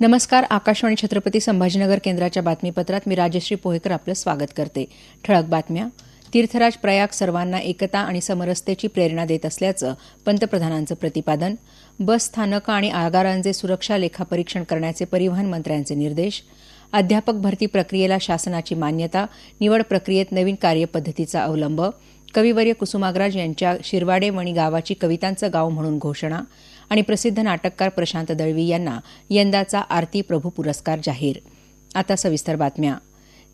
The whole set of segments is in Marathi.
नमस्कार आकाशवाणी छत्रपती संभाजीनगर केंद्राच्या बातमीपत्रात मी राजश्री पोहेकर आपलं स्वागत करते. ठळक बातम्या. तीर्थराज प्रयाग सर्वांना एकता आणि समरसतेची प्रेरणा देत असल्याचं पंतप्रधानांचं प्रतिपादन. बस स्थानकं आणि आगारांचे सुरक्षा लेखापरीक्षण करण्याचे परिवहन मंत्र्यांचे निर्देश. अध्यापक भरती प्रक्रियेला शासनाची मान्यता. निवड प्रक्रियेत नवीन कार्यपद्धतीचा अवलंब. कविवर्य कुसुमाग्रज यांच्या शिरवाडे वणी गावाची कवितांचं गाव म्हणून घोषणा. आणि प्रसिद्ध नाटककार प्रशांत दळवी यांना यंदाचा आरती प्रभू पुरस्कार जाहीर. आता सविस्तर बातम्या.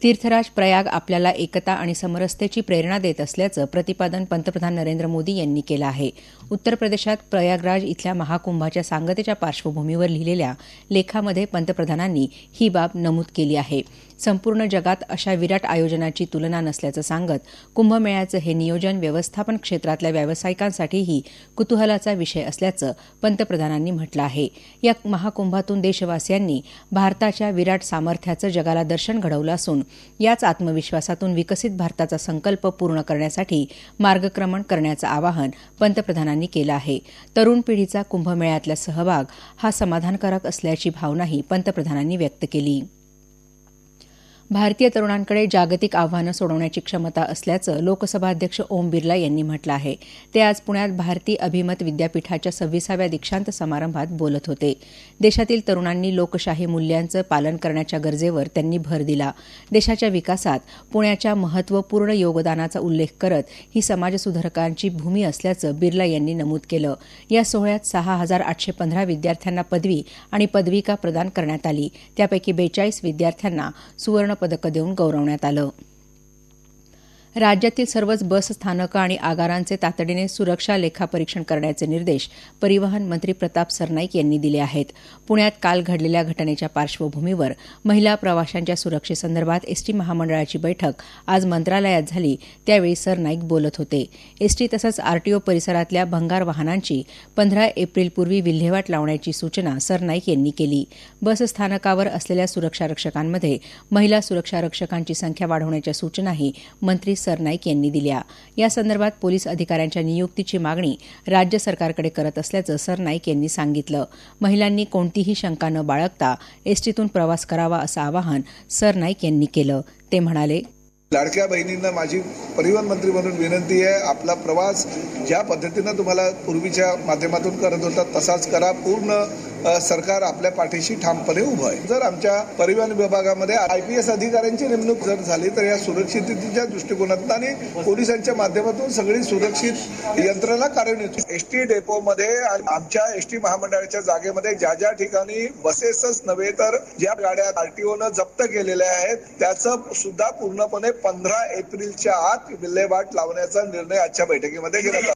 तीर्थराज प्रयाग आपल्याला एकता आणि समरसतेची प्रेरणा देत असल्याचं प्रतिपादन पंतप्रधान नरेंद्र मोदी यांनी केलं आहे. उत्तर प्रदेशात प्रयागराज इथल्या महाकुंभाच्या सांगतेच्या पार्श्वभूमीवर लिहिलेल्या लेखामध्ये पंतप्रधानांनी ही बाब नमूद केली आहे. संपूर्ण जगात अशा विराट आयोजनाची तुलना नसल्याचं सांगत कुंभमेळ्याचं हे नियोजन व्यवस्थापन क्षेत्रातल्या व्यावसायिकांसाठीही कुतूहलाचा विषय असल्याचं पंतप्रधानांनी म्हटलं आहे. या महाकुंभातून देशवासियांनी भारताच्या विराट सामर्थ्याचं जगाला दर्शन घडवलं असून याच आत्मविश्वासातून विकसित भारताचा संकल्प पूर्ण करण्यासाठी मार्गक्रमण करण्याचं आवाहन पंतप्रधानांनी केलं आहे. तरुण पिढीचा कुंभमेळ्यातला सहभाग हा समाधानकारक असल्याची भावनाही पंतप्रधानांनी व्यक्त केली. भारतीय तरुणांकडे जागतिक आव्हानं सोडवण्याची क्षमता असल्याचं लोकसभा अध्यक्ष ओम बिर्ला यांनी म्हटलं आहे. ते आज पुण्यात भारती अभिमत विद्यापीठाच्या सव्वीसाव्या दीक्षांत समारंभात बोलत होते. देशातील तरुणांनी लोकशाही मूल्यांचं पालन करण्याच्या गरजेवर त्यांनी भर दिला. देशाच्या विकासात पुण्याच्या महत्त्वपूर्ण योगदानाचा उल्लेख करत ही समाजसुधारकांची भूमी असल्याचं बिर्ला यांनी नमूद केलं. या सोहळ्यात सहा हजार आठशे पंधरा विद्यार्थ्यांना पदवी आणि पदविका प्रदान करण्यात आली. त्यापैकी बेचाळीस विद्यार्थ्यांना सुवर्ण पदकं देऊन गौरवण्यात आलं. राज्यातील सर्वच बसस्थानकं आणि आगारांचे तातडीने सुरक्षा लेखापरीक्षण करण्याचे निर्देश परिवहन मंत्री प्रताप सरनाईक यांनी दिले आहेत. पुण्यात काल घडलेल्या घटनेच्या पार्श्वभूमीवर महिला प्रवाशांच्या सुरक्षेसंदर्भात एसटी महामंडळाची बैठक आज मंत्रालयात झाली. त्यावेळी सरनाईक बोलत होते. एसटी तसंच आरटीओ परिसरातल्या भंगार वाहनांची पंधरा एप्रिलपूर्वी विल्हेवाट लावण्याची सूचना सरनाईक यांनी केली. बस स्थानकावर असलेल्या सुरक्षारक्षकांमध्ये महिला सुरक्षारक्षकांची संख्या वाढवण्याच्या सूचनाही मंत्री सरनाईक यांनी दिल्या. या संदर्भात पोलीस अधिकाऱ्यांच्या नियुक्तीची मागणी राज्य सरकारकडे करत असल्याचं सरनाईक यांनी सांगितलं. महिलांनी कोणतीही शंका न बाळगता एसटीतून प्रवास करावा असं आवाहन सरनाईक यांनी केलं. ते म्हणाले लाडक्या बहिणींना माझी परिवहन मंत्री म्हणून विनंती आहे आपला प्रवास ज्या पद्धतीनं तुम्हाला पूर्वीच्या माध्यमातून करत होता तसाच करा. पूर्ण सरकार आपल्या पाठीशी ठामपणे उभं आहे. जर आमच्या परिवहन विभागामध्ये आय पी एस अधिकाऱ्यांची नेमणूक जर झाली तर या सुरक्षिततेच्या दृष्टिकोनातून आणि पोलिसांच्या माध्यमातून सगळी सुरक्षित यंत्रणा कार्यान्वित एस टी डेपोमध्ये आमच्या एस टी महामंडळाच्या जागेमध्ये ज्या ज्या ठिकाणी बसेसच नव्हे तर ज्या गाड्या आरटीओनं जप्त केलेल्या आहेत त्याचं सुद्धा पूर्णपणे पंधरा एप्रिलच्या आत विल्हेवाट लावण्याचा निर्णय आजच्या बैठकीमध्ये घेण्यात आला.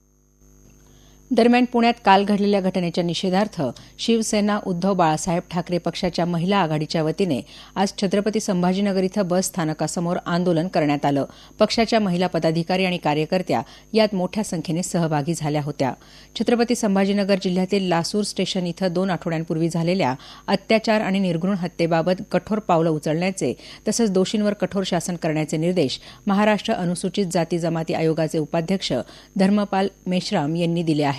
दरम्यान पुण्यात काल घडलेल्या घटनेच्या निषेधार्थ शिवसेना उद्धव बाळासाहेब ठाकरे पक्षाच्या महिला आघाडीच्या वतीने आज छत्रपती संभाजीनगर इथं बस स्थानकासमोर आंदोलन करण्यात आलं. पक्षाच्या महिला पदाधिकारी आणि कार्यकर्त्या यात मोठ्या संख्येने सहभागी झाल्या होत्या. छत्रपती संभाजीनगर जिल्ह्यातील लासूर स्टेशन इथं दोन आठवड्यांपूर्वी झालेल्या अत्याचार आणि निर्घृण हत्येबाबत कठोर पावलं उचलण्याचे तसंच दोषींवर कठोर शासन करण्याचे निर्देश महाराष्ट्र अनुसूचित जाती जमाती आयोगाचे उपाध्यक्ष धर्मपाल मेश्राम यांनी दिले आहेत.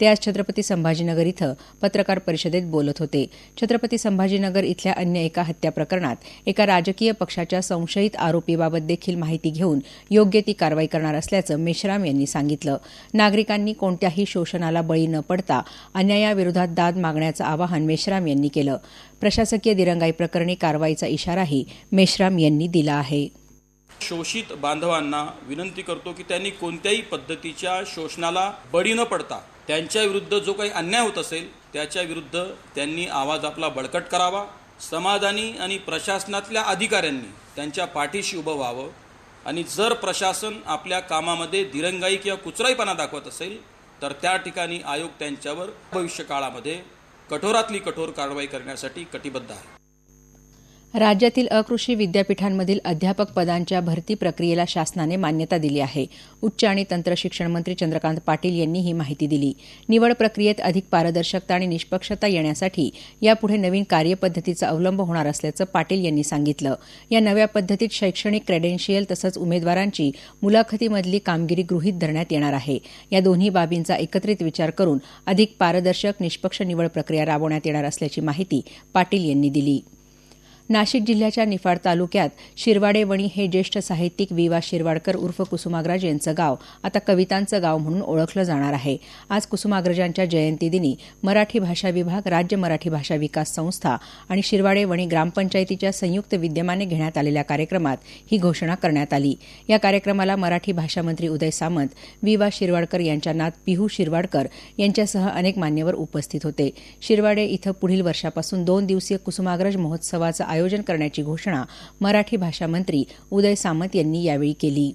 ते आज छत्रपती संभाजीनगर इथं पत्रकार परिषदेत बोलत होते. छत्रपती संभाजीनगर इथल्या अन्य एका हत्या प्रकरणात एका राजकीय पक्षाच्या संशयित आरोपीबाबत देखील माहिती घेऊन योग्य ती कारवाई करणार असल्याचं मेश्राम यांनी सांगितलं. नागरिकांनी कोणत्याही शोषणाला बळी न पडता अन्यायाविरोधात दाद मागण्याचं आवाहन मेश्राम यांनी केलं. प्रशासकीय दिरंगाई प्रकरणी कारवाईचा इशाराही मेश्राम यांनी दिला आहे. शोषित बांधवांना विनंती करतो की त्यांनी कोणत्याही पद्धतीच्या शोषणाला बळी न पडता त्यांच्या विरुद्ध जो काही अन्याय होत असेल त्याच्या विरुद्ध त्यांनी आवाज आपला बळकट करावा. समाधानी आणि प्रशासनातल्या अधिकाऱ्यांनी त्यांच्या पाठीशी उभं व्हावं. आणि जर प्रशासन आपल्या कामामध्ये दिरंगाई किंवा कुचराईपणा दाखवत असेल तर त्या ठिकाणी आयोग त्यांच्यावर भविष्यकाळामध्ये कठोरातली कठोर कारवाई करण्यासाठी कटिबद्ध आहे. राज्यातील अकृषी विद्यापीठांमधील अध्यापक पदांच्या भरती प्रक्रियेला शासनाने मान्यता दिली आहे. उच्च आणि तंत्रशिक्षण मंत्री चंद्रकांत पाटील यांनी ही माहिती दिली. निवड प्रक्रियेत अधिक पारदर्शकता आणि निष्पक्षता येण्यासाठी यापुढे नवीन कार्यपद्धतीचा अवलंब होणार असल्याचं पाटील यांनी सांगितलं. या नव्या पद्धतीत शैक्षणिक क्रेडेन्शियल तसंच उमेदवारांची मुलाखतीमधली कामगिरी गृहीत धरण्यात येणार आहे. या दोन्ही बाबींचा एकत्रित विचार करून अधिक पारदर्शक निष्पक्ष निवड प्रक्रिया राबवण्यात येणार असल्याची माहिती पाटील यांनी दिली. नाशिक जिल्ह्याच्या निफाड तालुक्यात शिरवाडे वणी हे ज्येष्ठ साहित्यिक विवा शिरवाडकर उर्फ कुसुमाग्रज यांचं गाव आता कवितांचं गाव म्हणून ओळखलं जाणार आहे. आज कुसुमाग्रजांच्या जयंतीदिनी मराठी भाषा विभाग राज्य मराठी भाषा विकास संस्था आणि शिरवाडे वणी ग्रामपंचायतीच्या संयुक्त विद्यमाने घेण्यात आलेल्या कार्यक्रमात ही घोषणा करण्यात आली. या कार्यक्रमाला मराठी भाषा मंत्री उदय सामंत विवा शिरवाडकर यांच्या नात पिहू शिरवाडकर यांच्यासह अनेक मान्यवर उपस्थित होते. शिरवाडे इथं पुढील वर्षापासून दोन दिवसीय कुसुमाग्रज महोत्सवाचं आयोजन करण्याची घोषणा मराठी भाषा मंत्री उदय सामंत यांनी यावेळी केली.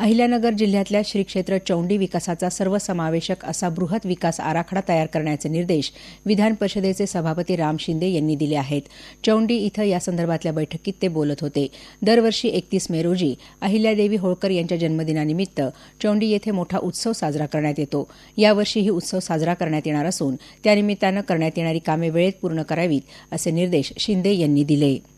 अहिल्यानगर जिल्ह्यातल्या श्री क्षेत्र चौंडी विकासाचा सर्वसमावेशक असा बृहत विकास आराखडा तयार करण्याचे निर्देश विधान परिषदेचे सभापती राम शिंदे यांनी दिले आहेत. चौंडी इथं यासंदर्भातल्या बैठकीत ते बोलत होते. दरवर्षी एकतीस मे रोजी अहिल्यादेवी होळकर यांच्या जन्मदिनानिमित्त चौंडी येथे मोठा उत्सव साजरा करण्यात येतो. यावर्षीही उत्सव साजरा करण्यात येणार असून त्यानिमित्तानं करण्यात येणारी कामे वेळेत पूर्ण करावीत असे निर्देश शिंदे यांनी दिले.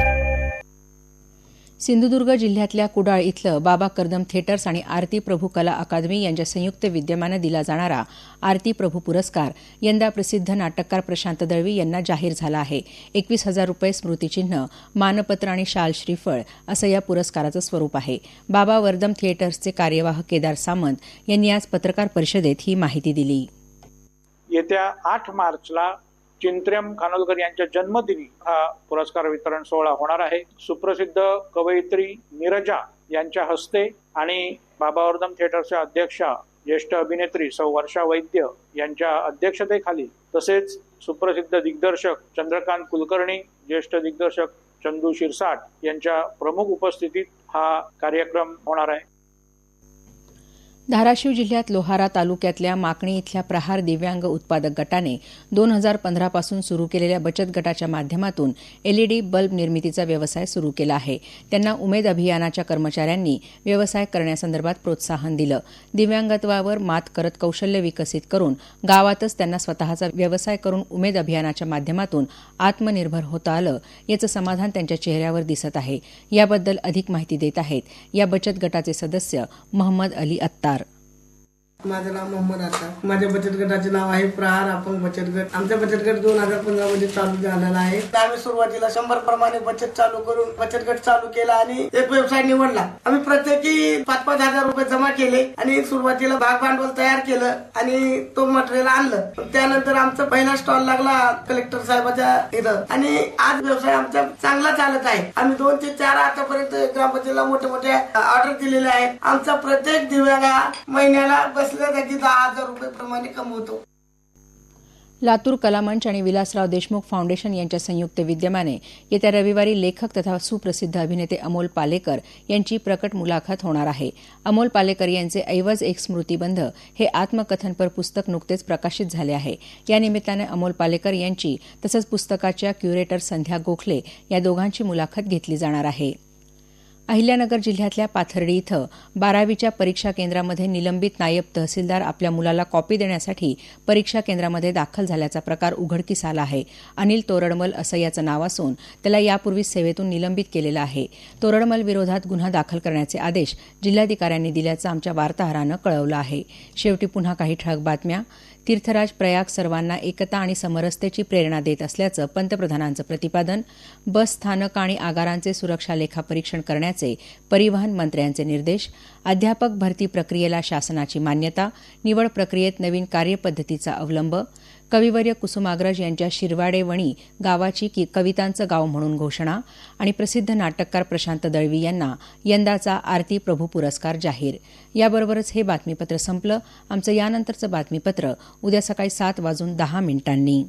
सिंधुदुर्ग जिल्ह्यातल्या कुडाळ इथलं बाबा कर्दम थिएटर्स आणि आरती प्रभू कला अकादमी यांच्या संयुक्त विद्यमानं दिला जाणारा आरती प्रभू पुरस्कार यंदा प्रसिद्ध नाटककार प्रशांत दळवी यांना जाहीर झाला आहे. एकवीस हजार रुपये स्मृतिचिन्ह मानपत्र आणि शाल श्रीफळ असं या पुरस्काराचं स्वरूप आहे. बाबा वर्दम थिएटर्सचे कार्यवाह केदार सामंत यांनी आज पत्रकार परिषदेत ही माहिती दिली. येत्या आठ मार्चला चिंत्र्यम खानोलकर यांच्या जन्मदिनी हा पुरस्कार वितरण सोहळा होणार आहे. सुप्रसिद्ध कवयित्री नीरजा यांच्या हस्ते आणि बाबावर्धन थिएटरच्या अध्यक्षा ज्येष्ठ अभिनेत्री सौ वर्षा वैद्य यांच्या अध्यक्षतेखाली तसेच सुप्रसिद्ध दिग्दर्शक चंद्रकांत कुलकर्णी ज्येष्ठ दिग्दर्शक चंदू शिरसाट यांच्या प्रमुख उपस्थितीत हा कार्यक्रम होणार आहे. धाराशिव जिल्ह्यात लोहारा तालुक्यातल्या माकणी इथल्या प्रहार दिव्यांग उत्पादक गटाने दोन हजार पंधरापासून सुरू केलेल्या बचत गटाच्या माध्यमातून एलईडी बल्ब निर्मितीचा व्यवसाय सुरू केला आहे. त्यांना उमेद अभियानाच्या कर्मचाऱ्यांनी व्यवसाय करण्यासंदर्भात प्रोत्साहन दिलं. दिव्यांगत्वावर मात करत कौशल्य विकसित करून गावातच त्यांना स्वतःचा व्यवसाय करून उमेद अभियानाच्या माध्यमातून आत्मनिर्भर होता आलं याचं समाधान त्यांच्या चेहऱ्यावर दिसत आहे. याबद्दल अधिक माहिती देत आहेत या बचत गटाचे सदस्य महम्मद अली अत्तार. माझं नाव मोहम्मद आता. माझ्या बचत गटाचे नाव आहे प्रहार आपण बचत गट. आमचा बचत गट दोन हजार पंधरा मध्ये चालू झालेला आहे. आम्ही सुरुवातीला शंभर प्रमाणे बचत चालू करून बचत गट चालू केला आणि एक व्यवसाय निवडला. आम्ही प्रत्येकी पाच पाच हजार रुपये जमा केले आणि सुरुवातीला भाग भांडवल तयार केलं आणि तो मटेरियल आणलं. त्यानंतर आमचा पहिला स्टॉल लागला कलेक्टर साहेबाच्या इथं. आणि आज व्यवसाय आमचा चांगला चालत आहे. आम्ही दोन ते चार आतापर्यंत ग्रामपंचायतीला मोठे मोठे ऑर्डर दिलेले आहेत. आमचा प्रत्येक दिव्याला महिन्याला बस जागी दहा हजार रुपये प्रमाणे कमवतो. लातूर कलामंच आणि विलासराव देशमुख फाउंडेशन यांच्या संयुक्त विद्यमाने येत्या रविवारी लेखक तथा सुप्रसिद्ध अभिनेते अमोल पालेकर यांची प्रकट मुलाखत होणार आहे. अमोल पालेकर यांचे ऐवज एक स्मृतिबंध हे आत्मकथनपर पुस्तक नुकतेच प्रकाशित झाले आहे. या निमित्ताने अमोल पालेकर यांची तसंच पुस्तकाच्या क्युरेटर संध्या गोखले या दोघांची मुलाखत घेतली जाणार आहे. अहिल्यानगर जिल्ह्यातल्या पाथर्डी इथं बारावीच्या परीक्षा केंद्रामध्ये निलंबित नायब तहसीलदार आपल्या मुलाला कॉपी देण्यासाठी परीक्षा केंद्रामध्ये दाखल झाल्याचा प्रकार उघडकीस आला आहे. अनिल तोरडमल असं याचं नाव असून त्याला यापूर्वी सेवेतून निलंबित केलेलं आहे. तोरडमल विरोधात गुन्हा दाखल करण्याचे आदेश जिल्हाधिकाऱ्यांनी दिल्याचं आमच्या वार्ताहरानं कळवलं आहे. शेवटी पुन्हा काही ठळक बातम्या. तीर्थराज प्रयाग सर्वांना एकता आणि समरसतेची प्रेरणा देत असल्याचं पंतप्रधानांचं प्रतिपादन बस स्थानक आणि आगारांचे सुरक्षा लेखापरीक्षण करण्याचे परिवहन मंत्र्यांचे निर्देश अध्यापक भरती प्रक्रियेला शासनाची मान्यता निवड प्रक्रियेत नवीन कार्यपद्धतीचा अवलंब कविवर्य कुसुमाग्रज यांच्या शिरवाडे वणी गावाची की कवितांचं गाव म्हणून घोषणा आणि प्रसिद्ध नाटककार प्रशांत दळवी यांना यंदाचा आरती प्रभू पुरस्कार जाहीर. याबरोबरच हे बातमीपत्र संपलं. आमचं यानंतरचं बातमीपत्र उद्या सकाळी सात वाजून दहा मिनिटांनी.